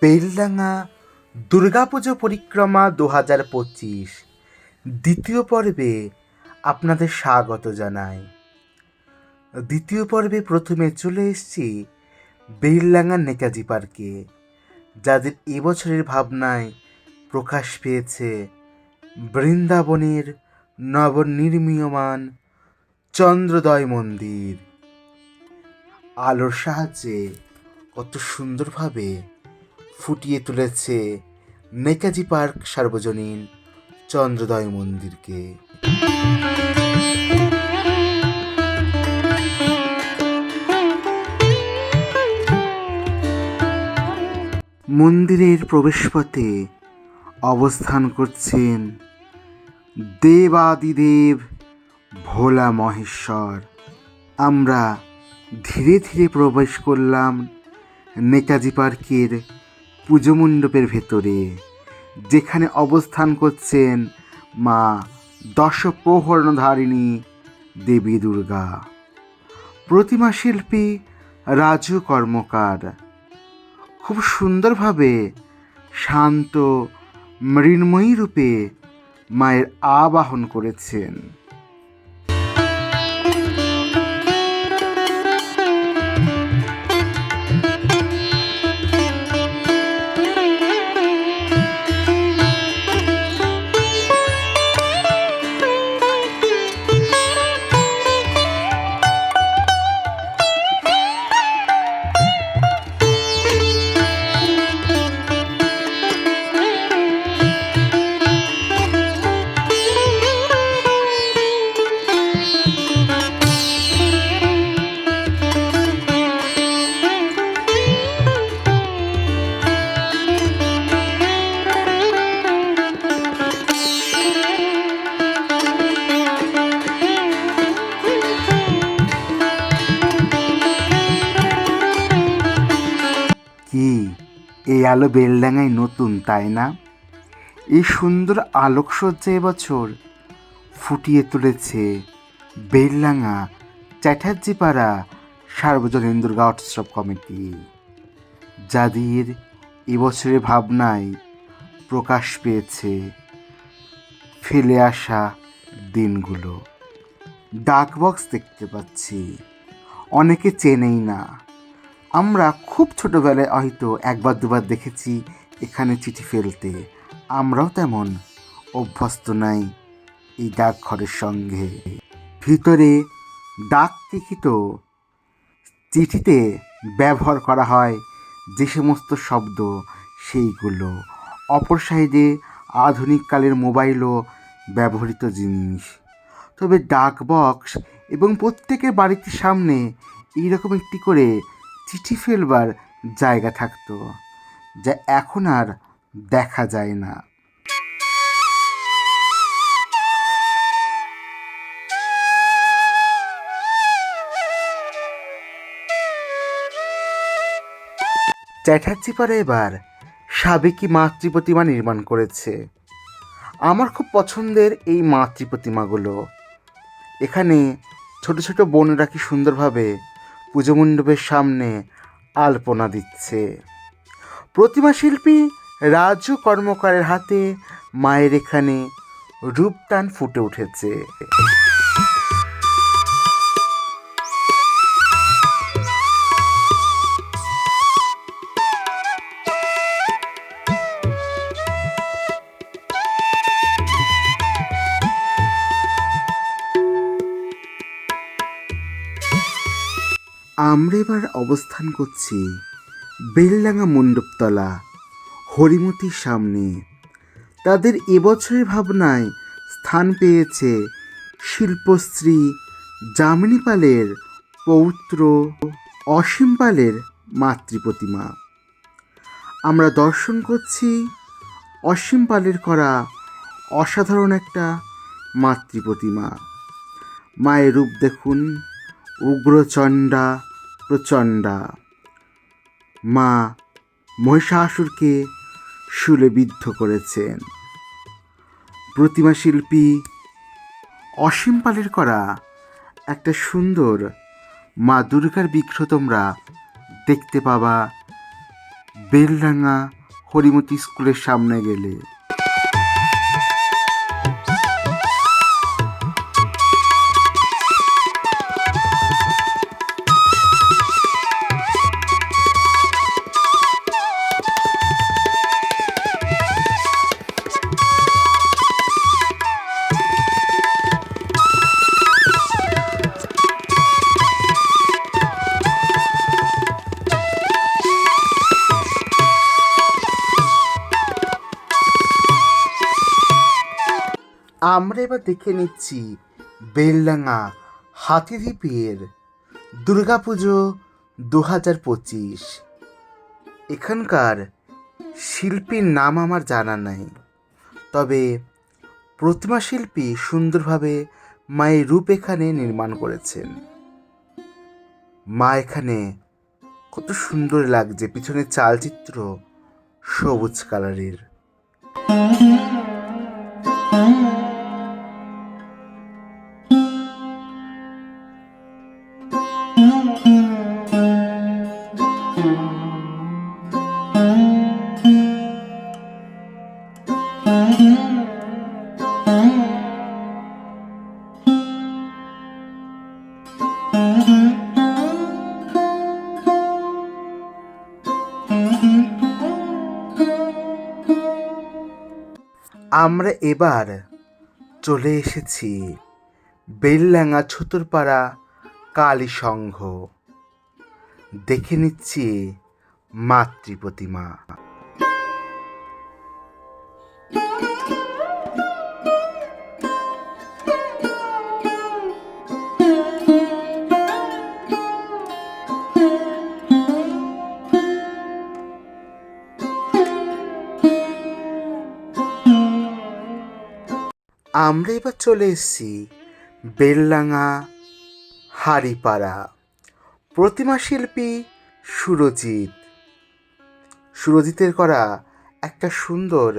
বেলডাঙা দুর্গাপুজো পরিক্রমা দু হাজার পঁচিশ। দ্বিতীয় পর্বে আপনাদের স্বাগত জানাই। দ্বিতীয় পর্বে প্রথমে চলে এসেছি বেলডাঙা নেতাজি পার্কে, যাদের এবছরের ভাবনায় প্রকাশ পেয়েছে বৃন্দাবনের নবনির্মীয়মান চন্দ্রোদয় মন্দির। আলোর সাহায্যে কত সুন্দরভাবে ফুটিয়ে তুলেছে নেতাজি পার্ক সার্বজনীন চন্দ্রোদয় মন্দিরকে। মন্দিরের প্রবেশপথে অবস্থান করছেন দেবাদিদেব ভোলা মহেশ্বর। আমরা ধীরে ধীরে প্রবেশ করলাম নেতাজি পার্কের পুজো মণ্ডপের ভেতরে, যেখানে অবস্থান করছেন মা দশপ্রহরণধারিণী দেবী দুর্গা। প্রতিমা শিল্পী রাজু কর্মকার। খুব সুন্দরভাবে শান্ত, মৃন্ময়ী রূপে মায়ের আবাহন করেছেন। আলো বেলডাঙায় নতুন, তাই না? এই সুন্দর আলোকসজ্জা এবছর ফুটিয়ে তুলেছে বেলডাঙা, চ্যাটার্জিপাড়া, সার্বজনীন দুর্গা উৎসব কমিটি। যাদের এবছরের ভাবনায় প্রকাশ পেয়েছে ফেলে আসা দিনগুলো। ডাক বক্স দেখতে পাচ্ছি। অনেকে চেনেই না। আমরা খুব ছোটোবেলায় হয়তো একবার দুবার দেখেছি এখানে চিঠি ফেলতে। আমরাও তেমন, অভ্যস্ত নাই এই ডাকঘরের সঙ্গে। ভিতরে ডাক লিখিত চিঠিতে ব্যবহার করা হয় যে সমস্ত শব্দ, সেইগুলো। অপর সাইডে আধুনিককালের মোবাইলও ব্যবহৃত জিনিস। তবে ডাক বক্স এবং প্রত্যেকের বাড়ির সামনে এইরকম একটি করে চিঠি ফেলবার জায়গা থাকতো, যা এখন আর দেখা যায় না। চ্যাটার্জি পাড়া এবার সাবেকি মাতৃ প্রতিমা নির্মাণ করেছে। আমার খুব পছন্দের এই মাতৃ প্রতিমাগুলো এখানে ছোট ছোট বোনেরা কি সুন্দরভাবে পুজো মণ্ডপের সামনে আলপনা দিচ্ছে। প্রতিমা শিল্পী রাজু কর্মকারের হাতে মায়ের এখানে রূপটান ফুটে উঠেছে। আমরা এবার অবস্থান করছি। বেলডাঙ্গা মণ্ডপতলা, হরিমতির সামনে। তাদের এবছরের ভাবনায় স্থান পেয়েছে শিল্পশ্রী যামিনী পালের পৌত্র অসীম পালের মাতৃপ্রতিমা। আমরা দর্শন করছি অসীম পালের করা অসাধারণ একটা মাতৃপ্রতিমা। মায়ের রূপ দেখুন, উগ্রচণ্ডা প্রচণ্ডা। মা মহিষাসুরকে শুলে করেছেন। প্রতিমা শিল্পী অসীম পালের করা একটা সুন্দর মা দুর্গার বিগ্রহ তোমরা দেখতে পাবা। বেলডাঙ্গা হরিমতি স্কুলের সামনে গেলে। আমরা এবার দেখে নিচ্ছি বেলডাঙ্গা হাতিদ্বীপের দুর্গাপুজো দু হাজার পঁচিশ। এখানকার শিল্পীর নাম আমার জানা নাই। তবে প্রতিমা শিল্পী সুন্দরভাবে মায়ের রূপ এখানে নির্মাণ করেছেন। মা এখানে কত সুন্দর লাগছে পিছনে চালচিত্র সবুজ কালারের। আমরা এবার চলে এসেছি বেললাঙ্গা ছতুরপাড়া কালী সংঘ। দেখে নিচ্ছি মাতৃ আমরা এবার চলে এসেছি বেললাঙা হাড়িপাড়া। প্রতিমা শিল্পী সুরজিৎ। সুরজিতের করা একটা সুন্দর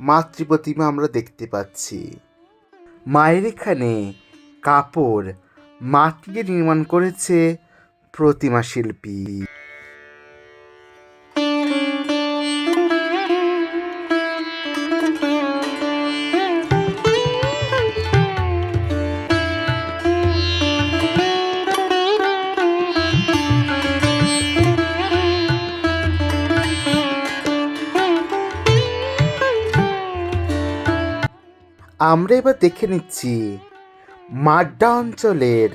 মাতৃ প্রতিমা আমরা দেখতে পাচ্ছি। মায়ের এখানে কাপড় মাটি দিয়ে নির্মাণ করেছে প্রতিমা শিল্পী। আমরা এবার দেখে নিচ্ছি মাড্ডা অঞ্চলের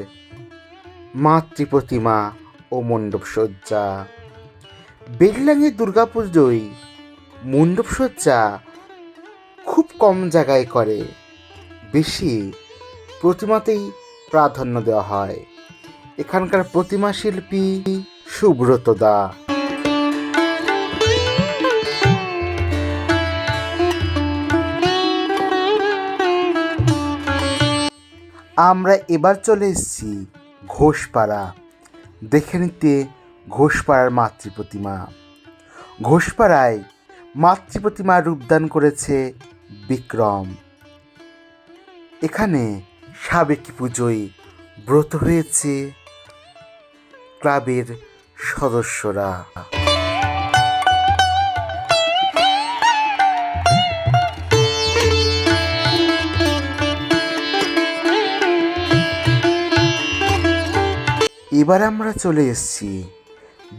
মাতৃ প্রতিমা ও মণ্ডপ সজ্জা। বেললাঙের দুর্গাপুজোয় মণ্ডপ সজ্জা খুব কম জায়গায় করে, বেশি প্রতিমাতেই প্রাধান্য দেওয়া হয়। এখানকার প্রতিমা শিল্পী সুব্রত দা। আমরা এবার চলে এসেছি ঘোষপাড়া। দেখে নিতে ঘোষপাড়ার মাতৃ প্রতিমা ঘোষপাড়ায় মাতৃ প্রতিমা রূপদান করেছে বিক্রম। এখানে সাবেকি পুজোয় ব্রত হয়েছে ক্লাবের সদস্যরা। এবার আমরা চলে এসেছি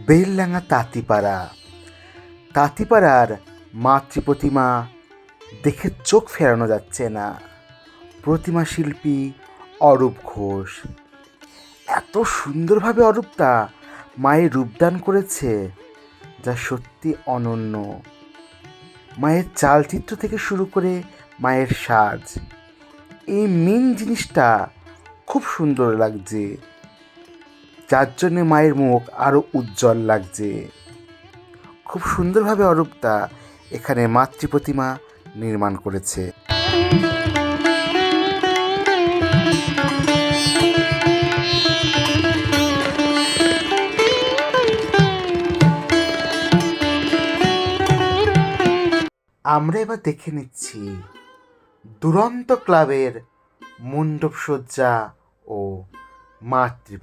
বেললাঙা তাঁতিপাড়া। তাঁতিপাড়ার মাতৃ প্রতিমা দেখে চোখ ফেরানো যাচ্ছে না। প্রতিমা শিল্পী অরূপ ঘোষ। এত সুন্দরভাবে অরূপটা মায়ের রূপদান করেছে, যা সত্যি অনন্য। মায়ের চালচিত্র থেকে শুরু করে মায়ের সাজ, এই মেন জিনিসটা খুব সুন্দর লাগছে। যার জন্যে মায়ের মুখ আরও উজ্জ্বল লাগছে। খুব সুন্দরভাবে অরূপদা এখানে মাতৃ প্রতিমা নির্মাণ করেছে। আমরা এবার দেখে নিচ্ছি দুরন্ত ক্লাবের মণ্ডপ সজ্জা ও মাতৃ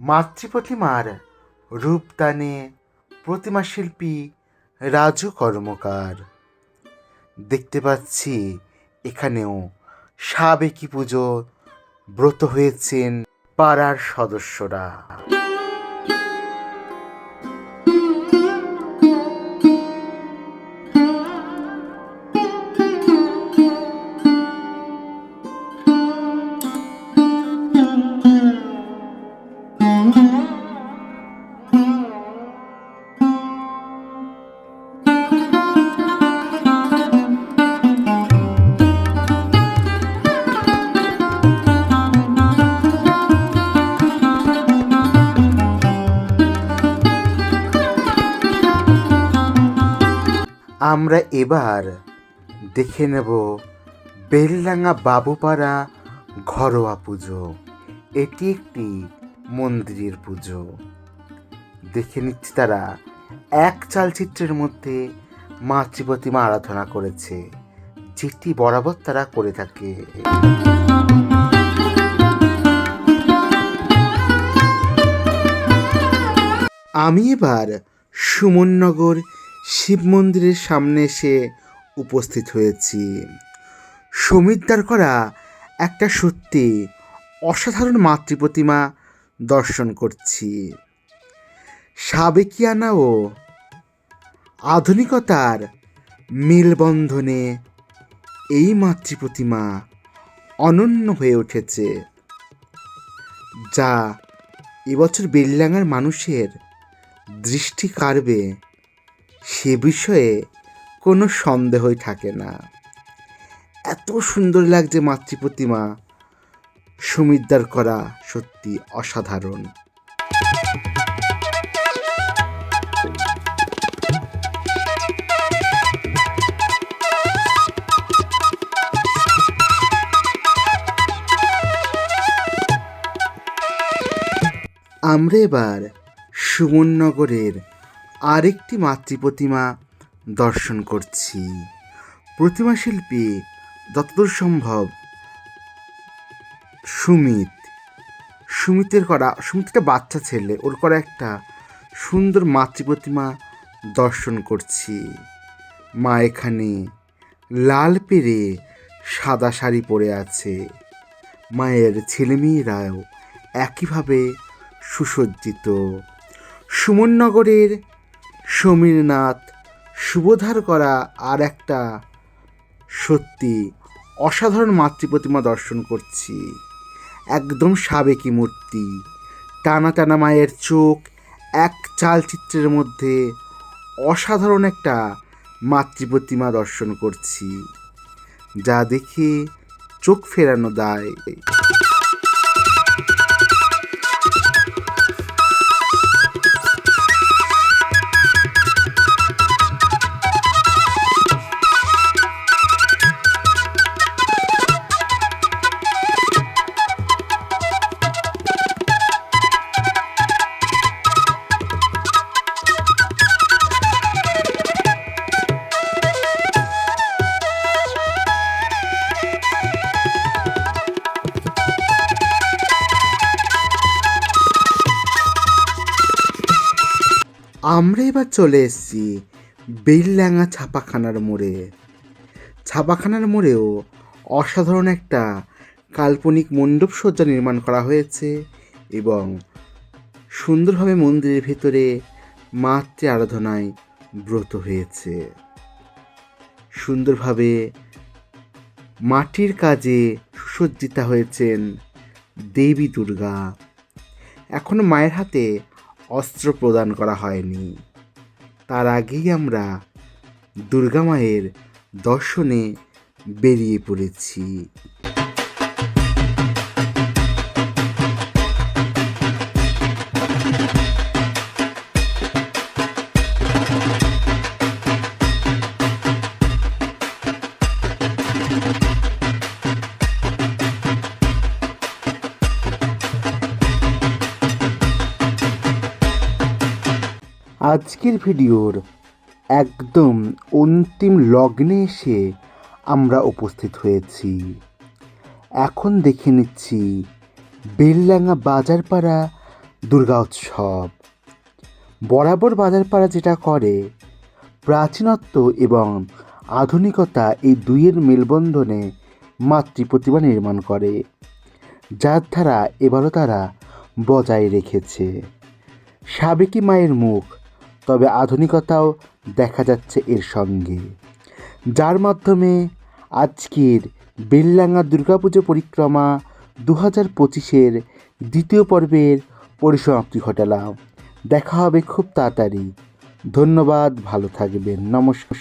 প্রতিমা মাতৃ প্রতিমার রূপদানে প্রতিমা শিল্পী রাজু কর্মকার। দেখতে পাচ্ছি এখানেও সাবেকি পুজো ব্রত হয়েছেন পাড়ার সদস্যরা। আমরা এবার দেখে নেব বেলডাঙ্গা বাবুপাড়া ঘরোয়া পুজো। এটি একটি মন্দিরের পুজো। দেখে নিচ্ছি তারা, এক চালচিত্রের মধ্যে মাতৃপ্রতিমা আরাধনা করেছে, যেটি বরাবর তারা করে থাকে। আমি এবার সুমননগর শিব মন্দিরের সামনে এসে উপস্থিত হয়েছি। সমিতদার করা একটা সত্যি অসাধারণ মাতৃপ্রতিমা দর্শন করছি। সাবেকিয়ানা ও আধুনিকতার মেলবন্ধনে এই মাতৃপ্রতিমা অনন্য হয়ে উঠেছে, যা এবছর বেলডাঙ্গার মানুষের দৃষ্টি কাড়বে সে বিষয়ে কোনো সন্দেহই থাকে না। এত সুন্দর লাগছে মাতৃপ্রতিমা সুমিদ্দার করা সত্যি অসাধারণ। আমরা এবার সুমননগরের আরেকটি মাতৃপ্রতিমা দর্শন করছি। প্রতিমা শিল্পী যতদূর সম্ভব সুমিত। সুমিতের করা সুমিত একটা বাচ্চা ছেলে, ওর করা একটা সুন্দর মাতৃপ্রতিমা দর্শন করছি। মা এখানে লাল পেরে সাদা শাড়ি পরে আছে। মায়ের ছেলেমেয়েরাও একইভাবে সুসজ্জিত। সুমননগরের সমীরনাথ সুবোধার করা আর একটা সত্যি অসাধারণ মাতৃপ্রতিমা দর্শন করছি। একদম সাবেকি মূর্তি। টানা টানা মায়ের চোখ, এক চালচিত্রের মধ্যে অসাধারণ একটা মাতৃপ্রতিমা দর্শন করছি। যা দেখে চোখ ফেরানো দায়। আমরা এবার চলে এসেছি বেলডাঙ্গা ছাপাখানার মোড়ে। ছাপাখানার মোড়েও অসাধারণ একটা কাল্পনিক মণ্ডপ সজ্জা নির্মাণ করা হয়েছে এবং সুন্দরভাবে মন্দিরের ভিতরে মাতৃ আরাধনায় ব্রত হয়েছে। সুন্দরভাবে মাটির কাজে সুসজ্জিতা হয়েছেন দেবী দুর্গা। এখনও মায়ের হাতে অস্ত্র প্রদান করা হয়নি। তার আগেই আমরা দুর্গা মায়ের দর্শনে বেরিয়ে পড়েছি। আজকের ভিডিওর একদম অন্তিম লগ্নে এসে আমরা উপস্থিত হয়েছি। এখন দেখে নিচ্ছি বেলডাঙ্গা বাজারপাড়া দুর্গা উৎসব। বরাবর বাজারপাড়া যেটা করে, প্রাচীনত্ব এবং আধুনিকতা এই দুইয়ের মেলবন্ধনে মাতৃ প্রতিমা নির্মাণ করে, যার দ্বারা এবারও তারা বজায় রেখেছে। সাবেকি মায়ের মুখ তবে আধুনিকতাও দেখা যাচ্ছে এর সঙ্গে। যার মাধ্যমে আজকের বেল্লাঙ্গা দুর্গাপুজো পরিক্রমা দু হাজার পঁচিশের দ্বিতীয় পর্বের পরিসমাপ্তি ঘটালাম। দেখা হবে খুব তাড়াতাড়ি। ধন্যবাদ, ভালো থাকবেন। নমস্কার।